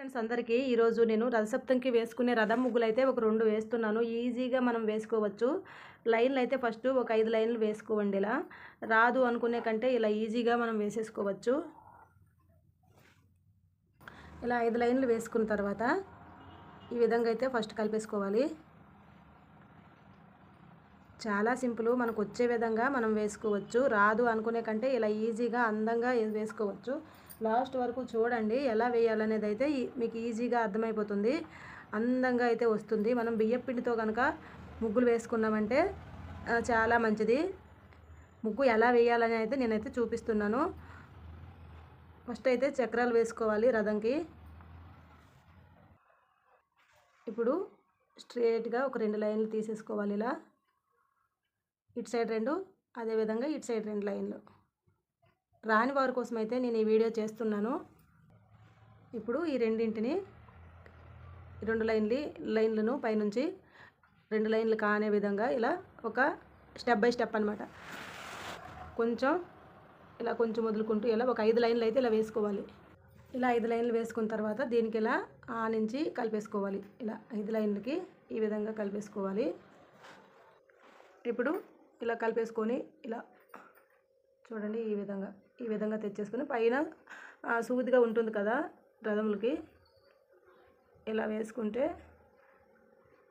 Friends అందరికీ ఈరోజు నేను రథసప్తంకి వేసుకునే రథం ముగ్గులు అయితే ఒక రెండు వేస్తున్నాను. ఈజీగా మనం వేసుకోవచ్చు. లైన్లు అయితే ఫస్ట్ ఒక ఐదు లైన్లు వేసుకోవండి ఇలా. రాదు అనుకునే కంటే ఇలా ఈజీగా మనం వేసేసుకోవచ్చు. ఇలా ఐదు లైన్లు వేసుకున్న తర్వాత ఈ విధంగా అయితే ఫస్ట్ కలిపేసుకోవాలి. చాలా సింపుల్ మనకు వచ్చే విధంగా మనం వేసుకోవచ్చు. రాదు అనుకునే కంటే ఇలా ఈజీగా అందంగా వేసుకోవచ్చు. లాస్ట్ వరకు చూడండి ఎలా వేయాలనేది అయితే మీకు ఈజీగా అర్థమైపోతుంది. అందంగా అయితే వస్తుంది. మనం బియ్యం పిండితో కనుక ముగ్గులు వేసుకున్నామంటే చాలా మంచిది. ముగ్గు ఎలా వేయాలని అయితే నేనైతే చూపిస్తున్నాను. ఫస్ట్ అయితే చక్రాలు వేసుకోవాలి రథంకి. ఇప్పుడు స్ట్రేట్గా ఒక రెండు లైన్లు తీసేసుకోవాలి ఇలా. ఇటు సైడ్ రెండు అదేవిధంగా ఇటు సైడ్ రెండు లైన్లు. రాని వారి కోసం అయితే నేను ఈ వీడియో చేస్తున్నాను. ఇప్పుడు ఈ రెండింటిని రెండు లైన్లు లైన్లను పైనుంచి రెండు లైన్లు కానే విధంగా ఇలా ఒక స్టెప్ బై స్టెప్ అనమాట కొంచెం ఇలా కొంచెం వదులుకుంటూ ఇలా ఒక ఐదు లైన్లు అయితే ఇలా వేసుకోవాలి. ఇలా ఐదు లైన్లు వేసుకున్న తర్వాత దీనికి ఇలా ఆ నుంచి కలిపేసుకోవాలి. ఇలా ఐదు లైన్లకి ఈ విధంగా కలిపేసుకోవాలి. ఇప్పుడు ఇలా కలిపేసుకొని ఇలా చూడండి ఈ విధంగా. ఈ విధంగా తెచ్చేసుకుని పైన సూదిగా ఉంటుంది కదా రథములకి. ఇలా వేసుకుంటే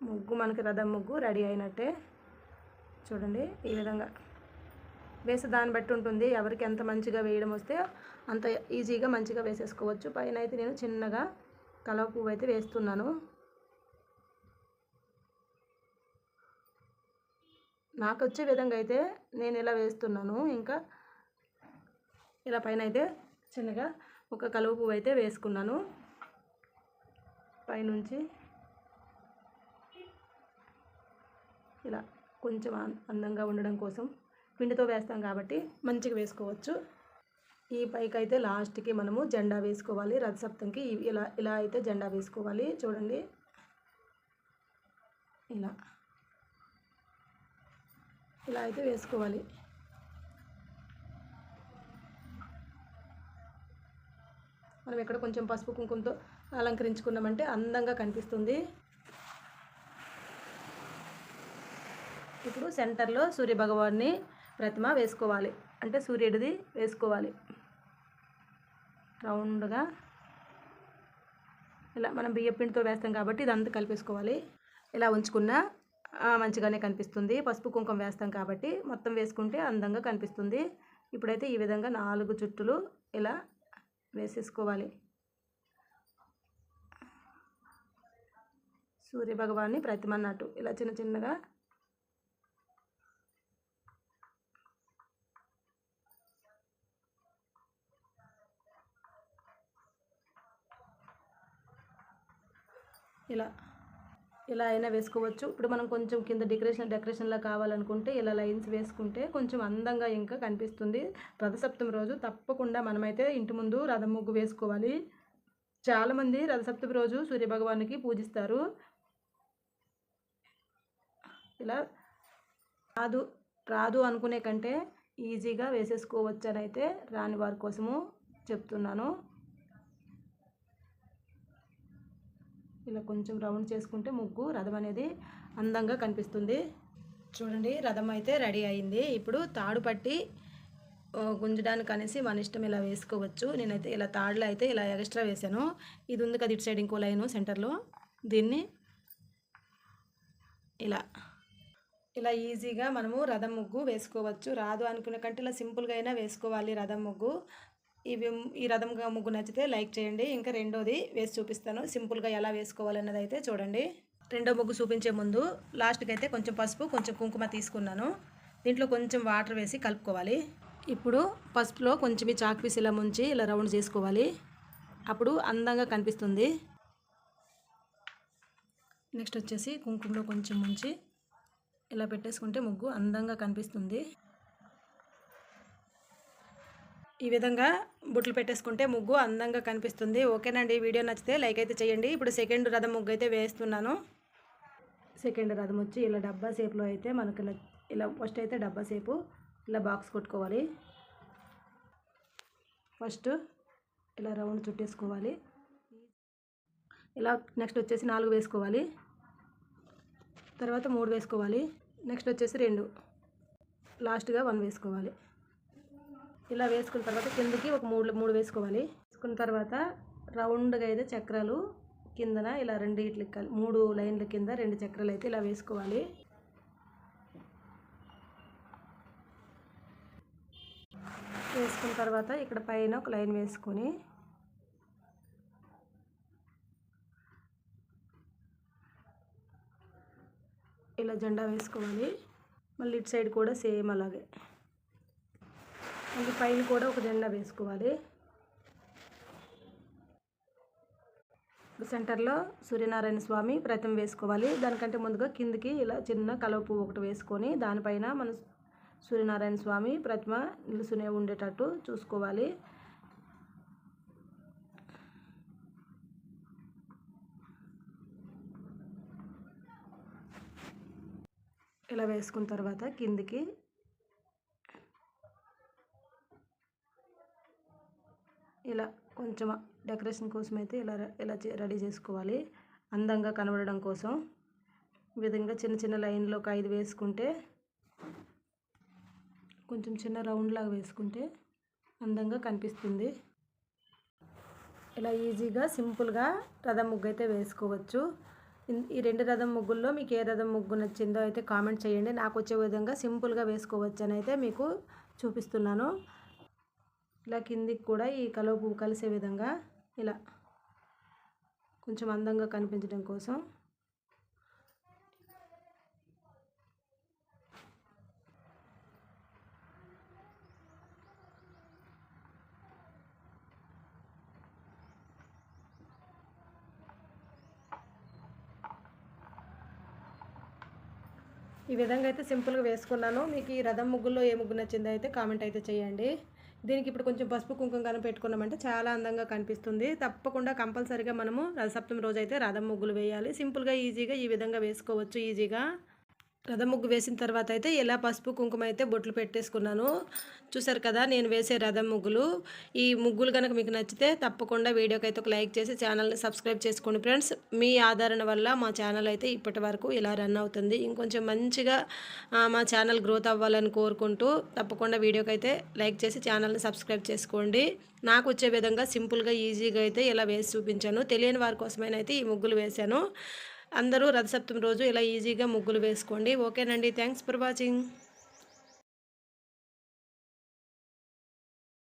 ముగ్గు మనకి రథం ముగ్గు రెడీ అయినట్టే. చూడండి ఈ విధంగా. వేసే దాన్ని బట్టి ఉంటుంది. ఎవరికి ఎంత మంచిగా వేయడం వస్తే అంత ఈజీగా మంచిగా వేసేసుకోవచ్చు. పైన అయితే నేను చిన్నగా కలవ పువ్వు అయితే వేస్తున్నాను. నాకు వచ్చే విధంగా అయితే నేను ఇలా వేస్తున్నాను. ఇంకా ఇలా పైన అయితే చిన్నగా ఒక కలువ పువ్వు అయితే వేసుకున్నాను. పైనుంచి ఇలా కొంచెం అందంగా ఉండడం కోసం పిండితో వేస్తాం కాబట్టి మంచిగా వేసుకోవచ్చు. ఈ పైకి అయితే లాస్ట్కి మనము జెండా వేసుకోవాలి. రథసప్తంకి ఇలా ఇలా అయితే జెండా వేసుకోవాలి. చూడండి. ఇలా. ఇలా అయితే వేసుకోవాలి. మనం ఇక్కడ కొంచెం పసుపు కుంకుమతో అలంకరించుకున్నామంటే అందంగా కనిపిస్తుంది. ఇప్పుడు సెంటర్లో సూర్య భగవాన్ని ప్రతిమ వేసుకోవాలి. అంటే సూర్యుడిది వేసుకోవాలి. రౌండ్గా. ఇలా మనం బియ్యపిండితో వేస్తాం కాబట్టి ఇదంతా కలిపేసుకోవాలి. ఇలా ఉంచుకున్న మంచిగానే కనిపిస్తుంది. పసుపు కుంకుమ వేస్తాం కాబట్టి మొత్తం వేసుకుంటే అందంగా కనిపిస్తుంది. ఇప్పుడైతే ఈ విధంగా నాలుగు చుట్టులు ఇలా వేసేసుకోవాలి. సూర్య భగవాన్ని ఇలా చిన్న చిన్నగా ఇలా ఇలా అయినా వేసుకోవచ్చు. ఇప్పుడు మనం కొంచెం కింద డెకరేషన్ డెకరేషన్లా కావాలనుకుంటే ఇలా లైన్స్ వేసుకుంటే కొంచెం అందంగా ఇంకా కనిపిస్తుంది. రథసప్తమి రోజు తప్పకుండా మనమైతే ఇంటి ముందు రథం ముగ్గు వేసుకోవాలి. చాలామంది రథసప్తమి రోజు సూర్యభగవానికి పూజిస్తారు. ఇలా రాదు రాదు అనుకునే కంటే ఈజీగా వేసేసుకోవచ్చు అని అయితే రాని వారి కోసము చెప్తున్నాను. ఇలా కొంచెం రౌండ్ చేసుకుంటే ముగ్గు రథం అనేది అందంగా కనిపిస్తుంది. చూడండి రథం అయితే రెడీ అయింది. ఇప్పుడు తాడు పట్టి గుంజడానికి అనేసి మన ఇష్టం ఇలా వేసుకోవచ్చు. నేనైతే ఇలా తాడులో అయితే ఇలా ఎక్స్ట్రా వేసాను ఇది ఉంది కదా ఇటు సైడ్ ఇంకో లైను సెంటర్లో. దీన్ని ఇలా ఇలా ఈజీగా మనము రథం ముగ్గు వేసుకోవచ్చు. రాదు అనుకునే కంటే ఇలా సింపుల్గా అయినా వేసుకోవాలి రథం ముగ్గు. ఇవి ఈ రథం ముగ్గు నచ్చితే లైక్ చేయండి. ఇంకా రెండోది వేసి చూపిస్తాను. సింపుల్గా ఎలా వేసుకోవాలన్నది అయితే చూడండి. రెండో ముగ్గు చూపించే ముందు లాస్ట్కి అయితే కొంచెం పసుపు కొంచెం కుంకుమ తీసుకున్నాను. దీంట్లో కొంచెం వాటర్ వేసి కలుపుకోవాలి. ఇప్పుడు పసుపులో కొంచెం చాక్ పీస్ ఇలా ముంచి ఇలా రౌండ్ చేసుకోవాలి. అప్పుడు అందంగా కనిపిస్తుంది. నెక్స్ట్ వచ్చేసి కుంకుమలో కొంచెం ముంచి ఇలా పెట్టేసుకుంటే ముగ్గు అందంగా కనిపిస్తుంది. ఈ విధంగా బుట్లు పెట్టేసుకుంటే ముగ్గు అందంగా కనిపిస్తుంది. ఓకేనండి. వీడియో నచ్చితే లైక్ అయితే చేయండి. ఇప్పుడు సెకండ్ రథం ముగ్గు అయితే వేస్తున్నాను. సెకండ్ రథం వచ్చి ఇలా డబ్బా షేప్లో అయితే మనకి ఇలా ఇలా ఫస్ట్ అయితే డబ్బా షేపు ఇలా బాక్స్ కొట్టుకోవాలి. ఫస్ట్ ఇలా రౌండ్ చుట్టేసుకోవాలి. ఇలా నెక్స్ట్ వచ్చేసి నాలుగు వేసుకోవాలి. తర్వాత మూడు వేసుకోవాలి. నెక్స్ట్ వచ్చేసి రెండు. లాస్ట్గా వన్ వేసుకోవాలి. ఇలా వేసుకున్న తర్వాత కిందకి ఒక మూడు మూడు వేసుకోవాలి. వేసుకున్న తర్వాత రౌండ్గా అయితే చక్రాలు కిందన ఇలా రెండు ఇట్ల మూడు లైన్ల కింద రెండు చక్రాలు అయితే ఇలా వేసుకోవాలి. వేసుకున్న తర్వాత ఇక్కడ పైన ఒక లైన్ వేసుకొని ఇలా జెండా వేసుకోవాలి. మళ్ళీ ఇటు సైడ్ కూడా సేమ్ అలాగే. మళ్ళీ పైన కూడా ఒక జెండా వేసుకోవాలి. సెంటర్లో సూర్యనారాయణ స్వామి ప్రతిమ వేసుకోవాలి. దానికంటే ముందుగా కిందికి ఇలా చిన్న కలవ పువ్వు ఒకటి వేసుకొని దానిపైన మన సూర్యనారాయణ స్వామి ప్రతిమ నిలుసునే ఉండేటట్టు చూసుకోవాలి. ఇలా వేసుకున్న తర్వాత కిందికి ఇలా కొంచెం డెకరేషన్ కోసం అయితే ఇలా ఇలా చే- రెడీ చేసుకోవాలి. అందంగా కనబడడం కోసం. ఈ విధంగా చిన్న చిన్న లైన్లో ఒక ఐదు వేసుకుంటే కొంచెం చిన్న రౌండ్ లాగా వేసుకుంటే అందంగా కనిపిస్తుంది. ఇలా ఈజీగా సింపుల్గా రథం ముగ్గు అయితే వేసుకోవచ్చు. ఈ రెండు రథం ముగ్గుల్లో మీకు ఏ రథం ముగ్గు నచ్చిందో అయితే కామెంట్ చేయండి. నాకు వచ్చే విధంగా సింపుల్గా వేసుకోవచ్చు అని అయితే మీకు చూపిస్తున్నాను. ఇలా కిందికి కూడా ఈ కలువ పువ్వు కలిసే విధంగా ఇలా కొంచెం అందంగా కనిపించడం కోసం. ఈ విధంగా అయితే సింపుల్గా వేసుకున్నాను. మీకు ఈ రథం ముగ్గుల్లో ఏ ముగ్గు నచ్చిందో అయితే కామెంట్ అయితే చేయండి. దీనికి ఇప్పుడు కొంచెం పసుపు కుంకుమ కనుక పెట్టుకున్నామంటే చాలా అందంగా కనిపిస్తుంది. తప్పకుండా కంపల్సరిగా మనము రథసప్తమి రోజు అయితే రథం ముగ్గులు వేయాలి. సింపుల్గా ఈజీగా ఈ విధంగా వేసుకోవచ్చు ఈజీగా. రథం ముగ్గు వేసిన తర్వాత అయితే ఇలా పసుపు కుంకుమ అయితే బొట్లు పెట్టేసుకున్నాను. చూసారు కదా నేను వేసే రథం ముగ్గులు. ఈ ముగ్గులు కనుక మీకు నచ్చితే తప్పకుండా వీడియోకి అయితే ఒక లైక్ చేసి ఛానల్ని సబ్స్క్రైబ్ చేసుకోండి ఫ్రెండ్స్. మీ ఆదరణ వల్ల మా ఛానల్ అయితే ఇప్పటి వరకు ఇలా రన్ అవుతుంది. ఇంకొంచెం మంచిగా మా ఛానల్ గ్రోత్ అవ్వాలని కోరుకుంటూ తప్పకుండా వీడియోకి అయితే లైక్ చేసి ఛానల్ని సబ్స్క్రైబ్ చేసుకోండి. నాకు వచ్చే విధంగా సింపుల్గా ఈజీగా అయితే ఇలా వేసి చూపించాను తెలియని వారి కోసమైనైతే ఈ ముగ్గులు వేశాను. అందరూ రథసప్తమి రోజు ఇలా ఈజీగా ముగ్గులు వేసుకోండి. ఓకేనండి. Thanks for watching.